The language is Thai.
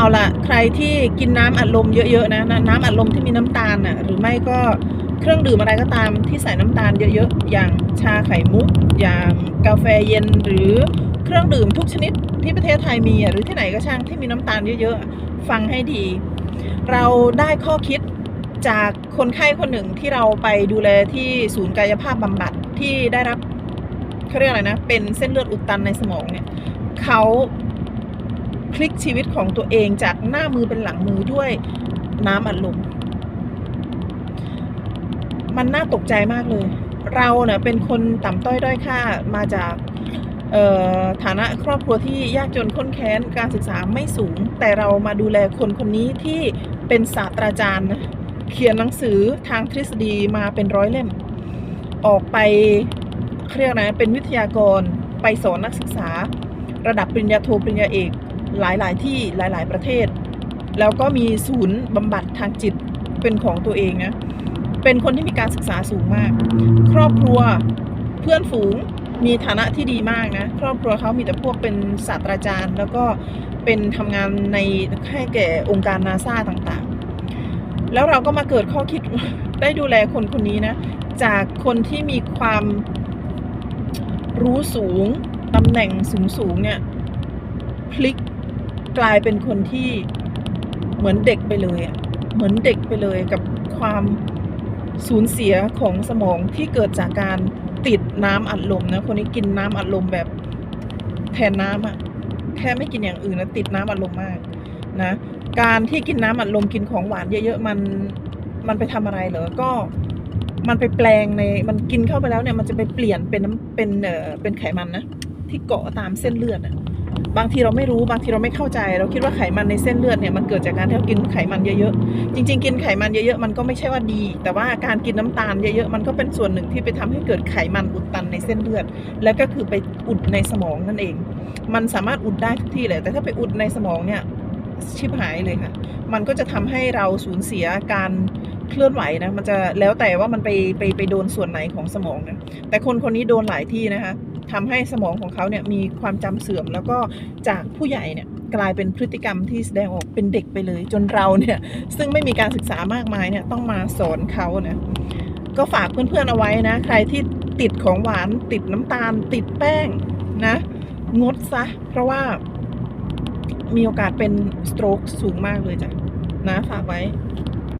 เอาละใครที่กินน้ำอัดลมเยอะๆนะน้ำอัดลมที่มีน้ำตาลน่ะหรือไม่ก็เครื่องดื่มอะไรก็ตามที่ใส่น้ำตาลเยอะๆ อย่างชาไข่มุก อย่างกาแฟเย็นหรือเครื่องดื่มทุกชนิดที่ประเทศไทยมีหรือที่ไหนก็ช่างที่มีน้ำตาลเยอะๆ ฟังให้ดี เราได้ข้อคิดจากคนไข้คนหนึ่งที่เราไปดูแลที่ศูนย์กายภาพบำบัดที่ได้รับเขาเรียกอะไรนะ เป็นเส้นเลือดอุดตันในสมองเนี่ยเขา พลิกชีวิตของตัวเองจากหน้ามือเป็นหลังมือด้วยน้ำอัดลมมันน่าตกใจมากเลย เราเนี่ยเป็นคนต่ำต้อยด้อยค่ามาจากฐานะครอบครัวที่ยากจนข้นแค้นการศึกษาไม่สูง แต่เรามาดูแลคนคนนี้ที่เป็นศาสตราจารย์ เขียนหนังสือทางทฤษฎีมาเป็นร้อยเล่ม ออกไปเรียกนะเป็นวิทยากรไปสอนนักศึกษา ระดับปริญญาโทปริญญาเอก หลายๆ ที่หลาย ๆ ประเทศ แล้วก็มีศูนย์บำบัดทางจิตเป็นของตัวเองนะเป็นคนที่มีการศึกษาสูงมาก ครอบครัวเพื่อนฝูงมีฐานะที่ดีมากนะ ครอบครัวเขามีแต่พวกเป็นศาสตราจารย์ แล้วก็เป็นทำงานในให้แก่องค์การนาซาต่างๆ แล้วเราก็มาเกิดข้อคิดได้ดูแลคนคนนี้นะ จากคนที่มีความรู้สูงตำแหน่งสูงสูงๆเนี่ยพลิก กลายเป็นคนที่เหมือนเด็กไปเลยอะเหมือนเด็กไปเลยกับความสูญเสียของสมองที่เกิดจากการติดน้ำอัดลมนะคนนี้กินน้ำอัดลมแบบแทนน้ำอะแค่ไม่กินอย่างอื่นนะติดน้ำอัดลมมากนะการที่กินน้ำอัดลมกินของหวานเยอะๆมันมันไปทำอะไรเหรอก็มันไปแปลงในมันกินเข้าไปแล้วเนี่ยมันจะไปเปลี่ยนเป็นน้ำเป็นเอ่อเป็นไขมันนะที่เกาะตามเส้นเลือดอะ บางทีเราไม่รู้บางทีเราไม่เข้าใจ เราคิดว่าไขมันในเส้นเลือดเนี่ยมันเกิดจากการที่เรากินไขมันเยอะๆจริง ๆ กินไขมันเยอะๆมันก็ไม่ใช่ว่าดี แต่ว่าการกินน้ำตาลเยอะๆมันก็เป็นส่วนหนึ่งที่ไปทำให้เกิดไขมันอุดตันในเส้นเลือด และก็คือไปอุดในสมองนั่นเอง มันสามารถอุดได้ทุกที่เลย แต่ถ้าไปอุดในสมองเนี่ยชิบหายเลยค่ะ มันก็จะทำให้เราสูญเสียการ เคลื่อนไหวนะมันจะแล้วแต่ว่ามันไปไปไปโดนส่วนไหนของสมองนะแต่คนคนนี้โดนหลายที่นะคะทำให้สมองของเขาเนี่ยมีความจำเสื่อม แล้วก็จากผู้ใหญ่เนี่ยกลายเป็นพฤติกรรมที่แสดงออกเป็นเด็กไปเลย จนเราเนี่ยซึ่งไม่มีการศึกษามากมายเนี่ยต้องมาสอนเขานะก็ฝากเพื่อนๆเอาไว้นะ ใครที่ติดของหวานติดน้ำตาล ติดแป้งนะงดซะ เพราะว่ามีโอกาสเป็นสโตรกสูงมากเลยจ้ะนะฝากไว้